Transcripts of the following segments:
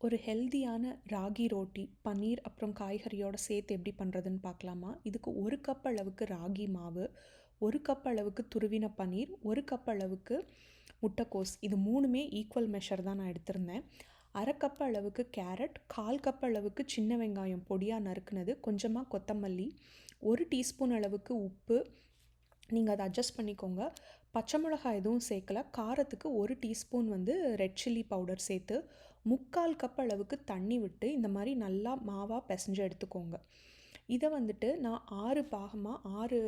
ஒரு ஹெல்தியான ராகி ரோட்டி பன்னீர் அப்புறம் காய்கறியோட சேர்த்து எப்படி பண்ணுறதுன்னு பார்க்கலாமா? இதுக்கு ஒரு கப் அளவுக்கு ராகி மாவு ஒரு கப் அளவுக்கு துருவின பன்னீர் ஒரு கப் அளவுக்கு முட்டைக்கோஸ். இது மூணுமே ஈக்குவல் மெஷர் தான் நான் எடுத்திருந்தேன். அரை கப் அளவுக்கு கேரட் கால் கப் அளவுக்கு சின்ன வெங்காயம் பொடியாக நறுக்குனது கொஞ்சமாக கொத்தமல்லி ஒரு டீஸ்பூன் அளவுக்கு உப்பு. நீங்கள் அதை அட்ஜஸ்ட் பண்ணிக்கோங்க. பச்சை மிளகாய் எதுவும் சேர்க்கல. காரத்துக்கு ஒரு டீஸ்பூன் வந்து ரெட் சில்லி பவுடர் சேர்த்து முக்கால் கப் அளவுக்கு தண்ணி விட்டு இந்த மாதிரி நல்லா மாவாக பிசைஞ்சு எடுத்துக்கோங்க. இதை வந்துட்டு நான் ஆறு பாகமாக ஆறு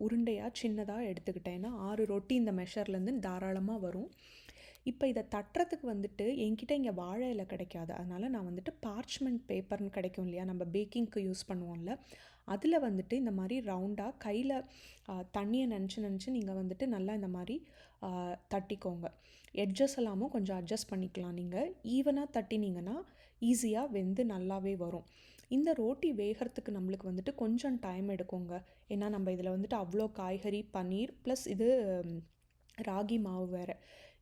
உருண்டையாக சின்னதாக எடுத்துக்கிட்டேன். ஏன்னா ஆறு ரொட்டி இந்த மெஷர்லேருந்து தாராளமாக வரும். இப்போ இதை தட்டுறதுக்கு வந்துட்டு என்கிட்ட இங்கே வாழை இலை கிடைக்காது. அதனால் நான் வந்துட்டு பார்ச்மெண்ட் பேப்பர்னு கிடைக்கும் இல்லையா? நம்ம பேக்கிங்க்கு யூஸ் பண்ணுவோம்ல. அதில் வந்துட்டு இந்த மாதிரி ரவுண்டாக கையில் தண்ணியை நினச்சி நினச்சி நீங்கள் வந்துட்டு நல்லா இந்த மாதிரி தட்டிக்கோங்க. எட்ஜஸ் எல்லாமும் கொஞ்சம் அட்ஜஸ்ட் பண்ணிக்கலாம் நீங்கள் ஈவனாக தட்டினீங்கன்னா ஈஸியாக வெந்து நல்லாவே வரும். இந்த ரோட்டி வேகிறதுக்கு நம்மளுக்கு வந்துட்டு கொஞ்சம் டைம் எடுக்குங்க. ஏன்னா நம்ம இதில் வந்துட்டு அவ்வளோ காய்கறி பன்னீர் ப்ளஸ் இது ராகி மாவு வேறு.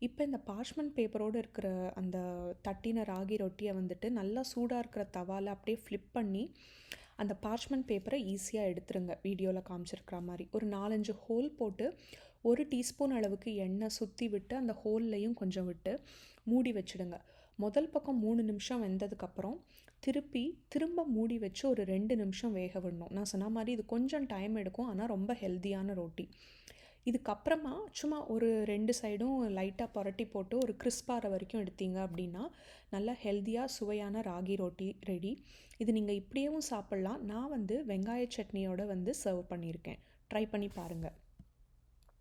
இப்போ இந்த பார்ச்மெண்ட் பேப்பரோடு இருக்கிற அந்த தட்டின ராகி ரொட்டியை வந்துட்டு நல்லா சூடாக இருக்கிற தவாவில் அப்படியே ஃப்ளிப் பண்ணி அந்த பார்ச்மெண்ட் பேப்பரை ஈஸியாக எடுத்துருங்க. வீடியோவில் காமிச்சிருக்கிற மாதிரி. ஒரு நாலஞ்சு ஹோல் போட்டு ஒரு டீஸ்பூன் அளவுக்கு எண்ணெய் சுற்றி விட்டு அந்த ஹோல்லையும் கொஞ்சம் விட்டு மூடி வச்சுடுங்க. முதல் பக்கம் மூணு நிமிஷம் வெந்ததுக்கப்புறம் திருப்பி திரும்ப மூடி வச்சு ஒரு ரெண்டு நிமிஷம் வேக விடணும். நான் சொன்ன மாதிரி இது கொஞ்சம் டைம் எடுக்கும். ஆனால் ரொம்ப ஹெல்த்தியான ரொட்டி. இதுக்கப்புறமா சும்மா ஒரு ரெண்டு சைடும் லைட்டாக புரட்டி போட்டு ஒரு கிறிஸ்பாகிற வரைக்கும் எடுத்தீங்க அப்படின்னா நல்லா ஹெல்த்தியாக சுவையான ராகி ரொட்டி ரெடி இது நீங்கள் இப்படியேவும் சாப்பிட்லாம். நான் வந்து வெங்காய சட்னியோட வந்து சர்வ் பண்ணியிருக்கேன். ட்ரை பண்ணி பாருங்கள்